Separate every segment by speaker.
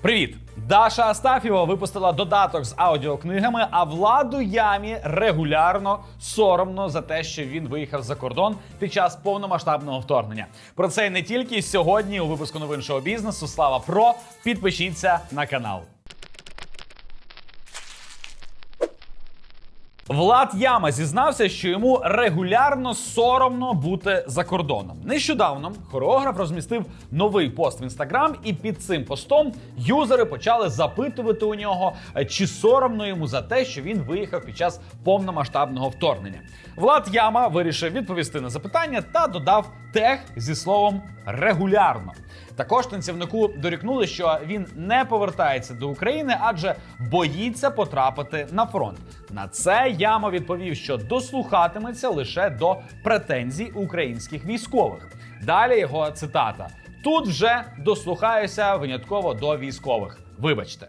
Speaker 1: Привіт! Даша Астафєва випустила додаток з аудіокнигами, а владу ямі регулярно соромно за те, що він виїхав за кордон під час повномасштабного вторгнення. Про це і не тільки сьогодні у випуску новин шоу бізнесу. Слава Про. Підпишіться на канал. Влад Яма зізнався, що йому регулярно соромно бути за кордоном. Нещодавно хореограф розмістив новий пост в інстаграм, і під цим постом юзери почали запитувати у нього, е, чи соромно йому за те, що він виїхав під час повномасштабного вторгнення. Влад Яма вирішив відповісти на запитання та додав тег зі словом регулярно. Також танцівнику дорікнули, що він не повертається до України, адже боїться потрапити на фронт. На це Яма відповів, що дослухатиметься лише до претензій українських військових. Далі його цитата: тут вже дослухаюся винятково до військових. Вибачте.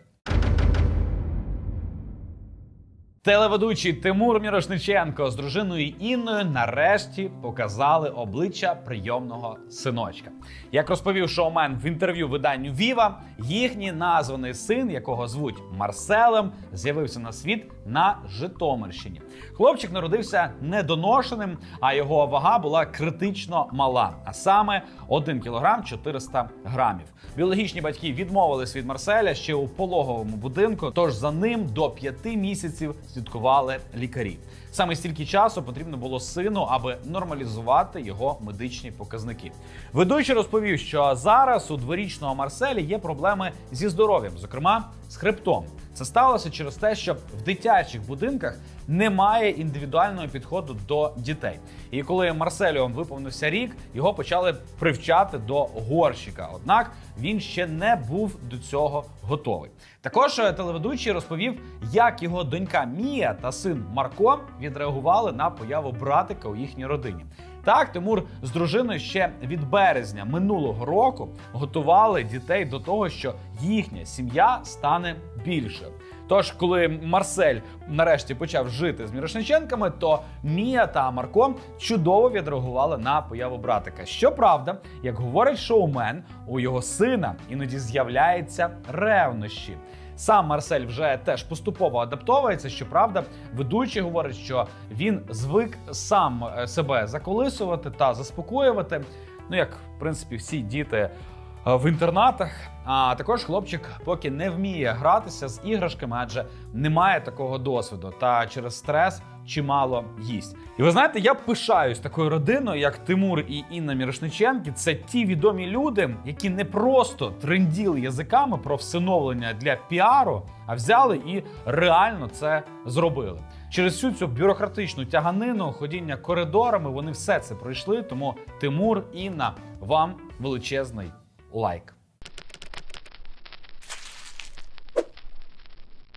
Speaker 1: Телеведучий Тимур Мірошниченко з дружиною Інною нарешті показали обличчя прийомного синочка. Як розповів шоумен в інтерв'ю виданню Віва, їхній названий син, якого звуть Марселем, з'явився на світ на Житомирщині. Хлопчик народився недоношеним, а його вага була критично мала, а саме 1 кг 400 грамів. Біологічні батьки відмовились від Марселя ще у пологовому будинку, тож за ним до 5 місяців слідкували лікарі. Саме стільки часу потрібно було сину, аби нормалізувати його медичні показники. Ведучий розповів, що зараз у дворічного Марселі є проблеми зі здоров'ям, зокрема хребтом. Це сталося через те, що в дитячих будинках немає індивідуального підходу до дітей. І коли Марселю виповнився рік, його почали привчати до горщика. Однак він ще не був до цього готовий. Також е, телеведучий розповів, як його донька Мія та син Марко відреагували на появу братика у їхній родині. Так, Тимур з дружиною ще від березня минулого року готували дітей до того, що їхня сім'я стане більшою. Тож, коли Марсель нарешті почав жити з Мірошниченками, то Мія та Марко чудово відреагували на появу братика. Щоправда, як говорить шоумен, у його сина іноді з'являються ревнощі. Сам Марсель вже теж поступово адаптовується. Щоправда, ведучий говорить, що він звик сам е, себе заколисувати та заспокоювати. Ну як в принципі всі діти е, в інтернатах. А також хлопчик поки не вміє гратися з іграшками, адже немає такого досвіду. Та через стрес чимало їсть. І ви знаєте, я пишаюсь такою родиною, як Тимур і Інна Мірошниченки. Це ті відомі люди, які не просто тренділи язиками про всиновлення для піару, а взяли і реально це зробили. Через всю цю бюрократичну тяганину, ходіння коридорами, вони все це пройшли. Тому Тимур, Інна, вам величезний лайк.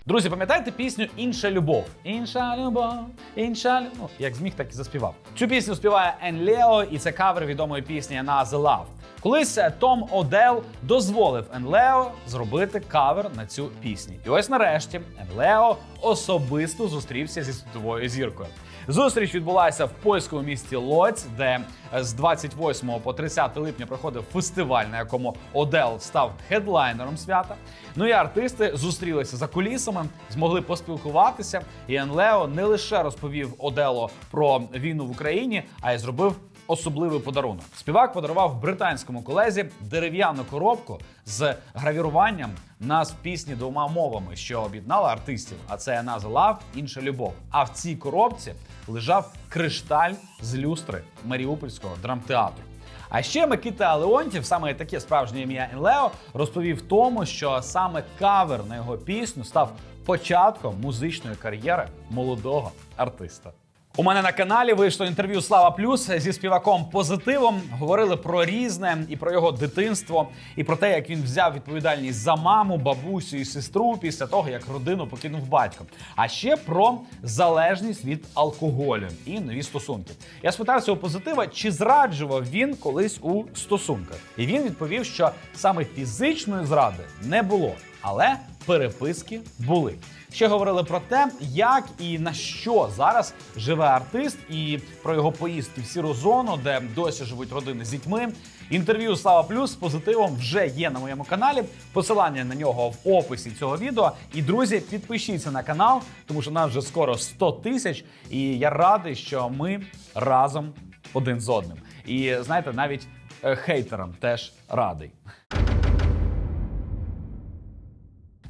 Speaker 1: Друзі, пам'ятаєте пісню Інша любов? Інша любов, інша любов. Ну, як зміг, так і заспівав. Цю пісню співає Ен Лео, і це кавер відомої пісні на The Love. Колись е, Том Одел дозволив Ен Лео зробити кавер на цю пісню. І ось нарешті Ен Лео особисто зустрівся зі світовою зіркою. Зустріч відбулася в польському місті Лоць, де е, з 28 по 30 липня проходив фестиваль, на якому Одел став хедлайнером свята. Ну і артисти зустрілися за кулісами, змогли поспілкуватися. І Ен Лео не лише розповів Одело про війну в Україні, а й зробив. Особливий подарунок. Співак подарував британському колезі дерев'яну коробку з гравіруванням назв пісні двома мовами, що об'єднала артистів. А це назва Love, інша любов. А в цій коробці лежав кришталь з люстри Маріупольського драмтеатру. А ще Микита Леонтів, саме таке справжнє ім'я Енлео, розповів тому, що саме кавер на його пісню став початком музичної кар'єри молодого артиста. У мене на каналі вийшло інтерв'ю Слава Плюс зі співаком позитивом. Говорили про різне і про його дитинство, і про те, як він взяв відповідальність за маму, бабусю і сестру після того, як родину покинув батько. А ще про залежність від алкоголю і нові стосунки. Я спитався у позитива, чи зраджував він колись у стосунках. І він відповів, що саме фізичної зради не було, але переписки були. Ще говорили про те, як і на що зараз живе артист, і про його поїздки в сіру зону, де досі живуть родини з дітьми. Інтерв'ю Слава Плюс з позитивом вже є на моєму каналі. Посилання на нього в описі цього відео. І друзі, підпишіться на канал, тому що нас вже скоро 100 тисяч. І я радий, що ми разом один з одним. І знаєте, навіть е, хейтерам теж радий.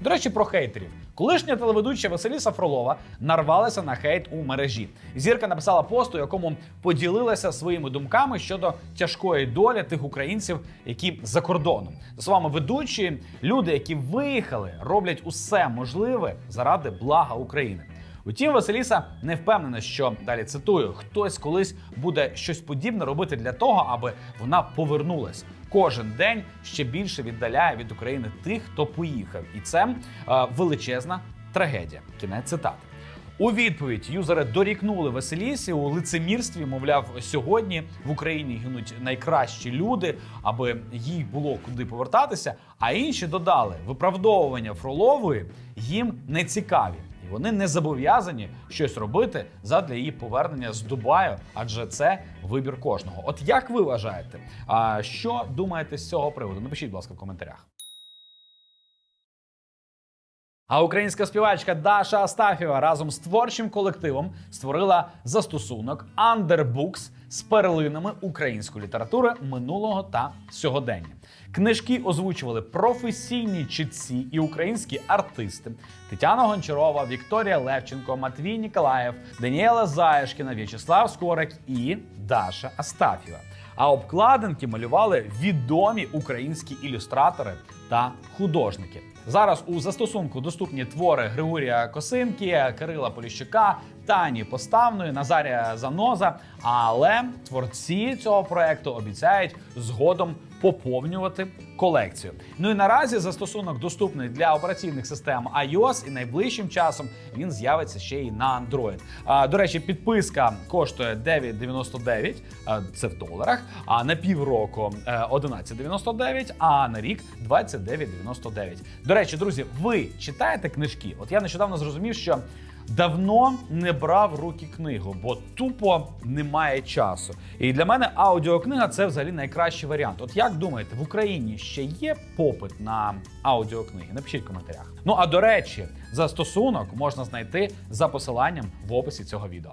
Speaker 1: До речі, про хейтерів. Колишня телеведуча Василіса Фролова нарвалася на хейт у мережі. Зірка написала пост, у якому поділилася своїми думками щодо тяжкої долі тих українців, які за кордоном. За словами ведучої, люди, які виїхали, роблять усе можливе заради блага України. Утім, Василіса не впевнена, що далі цитую: хтось колись буде щось подібне робити для того, аби вона повернулась. Кожен день ще більше віддаляє від України тих, хто поїхав, і це е, величезна трагедія. Кінець цитати. У відповідь юзери дорікнули Василісі у лицемірстві. Мовляв, сьогодні в Україні гинуть найкращі люди, аби їй було куди повертатися. А інші додали виправдовування Фролової їм не цікаві. Вони не зобов'язані щось робити задля її повернення з Дубаю, адже це вибір кожного. От як ви вважаєте? А що думаєте з цього приводу? Напишіть, будь ласка, в коментарях. А українська співачка Даша Астафєва разом з творчим колективом створила застосунок Underbooks з перлинами української літератури минулого та сьогодення. Книжки озвучували професійні читці і українські артисти: Тетяна Гончарова, Вікторія Левченко, Матвій Ніколаєв, Даніела Заєшкіна, В'ячеслав Скорик і Даша Астафєва. А обкладинки малювали відомі українські ілюстратори та художники. Зараз у застосунку доступні твори Григорія Косинки, Кирила Поліщука, Тані Поставної, Назарія Заноза. Але творці цього проекту обіцяють згодом поповнювати колекцію. Ну і наразі застосунок доступний для операційних систем iOS, і найближчим часом він з'явиться ще й на Android. А, до речі, підписка коштує 9,99, а, це в доларах. А на півроку е, 11,99, а на рік 29,99. До речі, друзі, ви читаєте книжки? От я нещодавно зрозумів, що. Давно не брав руки книгу, бо тупо немає часу. І для мене аудіокнига це взагалі найкращий варіант. От як думаєте, в Україні ще є попит на аудіокниги? Напишіть в коментарях. Ну а до речі, застосунок можна знайти за посиланням в описі цього відео.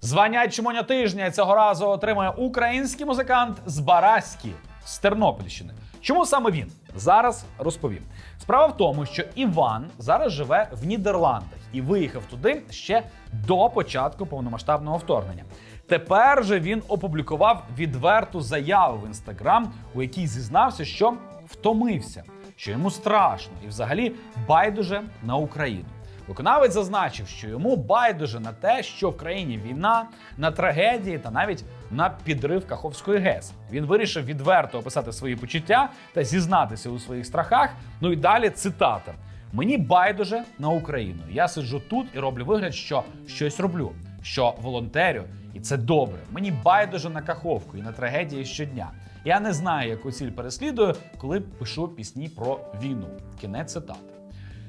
Speaker 1: Звання Чмоня тижня цього разу отримує український музикант з Бараські з Тернопільщини. Чому саме він? Зараз розповім. Справа в тому, що Іван зараз живе в Нідерландах і виїхав туди ще до початку повномасштабного вторгнення. Тепер же він опублікував відверту заяву в інстаграм, у якій зізнався, що втомився, що йому страшно і взагалі байдуже на Україну. Виконавець зазначив, що йому байдуже на те, що в країні війна, на трагедії та навіть на підрив Каховської ГЕС. Він вирішив відверто описати свої почуття та зізнатися у своїх страхах. Ну і далі цитата: Мені байдуже на Україну. Я сиджу тут і роблю вигляд, що щось роблю, що волонтерю, і це добре. Мені байдуже на Каховку і на трагедії щодня. Я не знаю, яку ціль переслідую, коли пишу пісні про війну. Кінець цитати.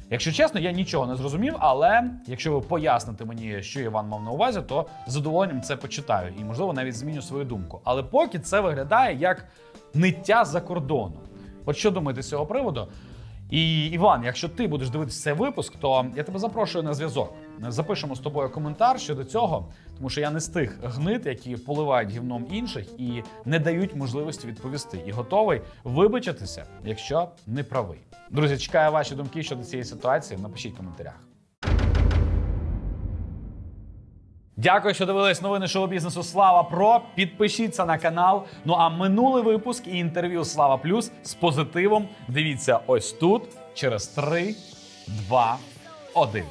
Speaker 1: Якщо чесно, я нічого не зрозумів, але якщо ви поясните мені, що Іван мав на увазі, то з задоволенням це почитаю і, можливо, навіть зміню свою думку. Але поки це виглядає як ниття за кордону. От що думаєте з цього приводу? І Іван, якщо ти будеш дивитися цей випуск, то я тебе запрошую на зв'язок. Запишемо з тобою коментар щодо цього, тому що я не з тих гнит, які поливають гівном інших і не дають можливості відповісти. І готовий вибачитися, якщо не правий. Друзі, чекаю ваші думки щодо цієї ситуації. Напишіть в коментарях. Дякую, що дивились новини шоу бізнесу Слава Про. Підпишіться на канал. Ну а минулий випуск і інтерв'ю Слава Плюс з позитивом. Дивіться ось тут через 3, 2, 1.